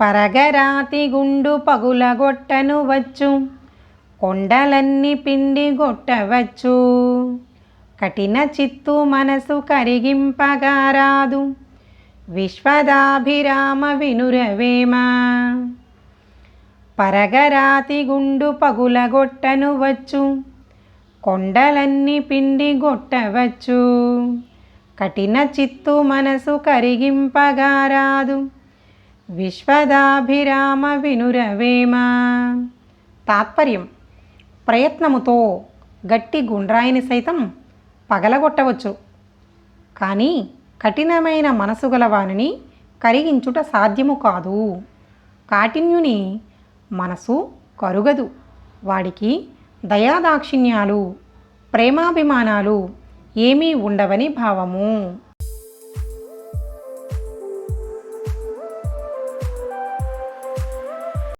పరగరాతి గుండు పగులగొట్టను వచ్చు. కొండలన్నీ పిండి గొట్టవచ్చు. కఠిన చిత్తు మనసు కరిగింపగారాదు. విశ్వదాభిరామ వినురవేమ. పరగరాతి గుండు పగులగొట్టను వచ్చు. కొండలన్నీ పిండి గొట్టవచ్చు. కఠిన చిత్తు మనసు కరిగింపగారాదు. విశ్వదాభిరామ వినురవేమ తాత్పర్యం ప్రయత్నముతో గట్టి గుండ్రాయిని సైతం పగలగొట్టవచ్చు. కానీ కఠినమైన మనసు గలవానిని కరిగించుట సాధ్యము కాదు. కాఠిన్యుని మనసు కరుగదు. వాడికి దయాదాక్షిణ్యాలు ప్రేమాభిమానాలు ఏమీ ఉండవని భావము.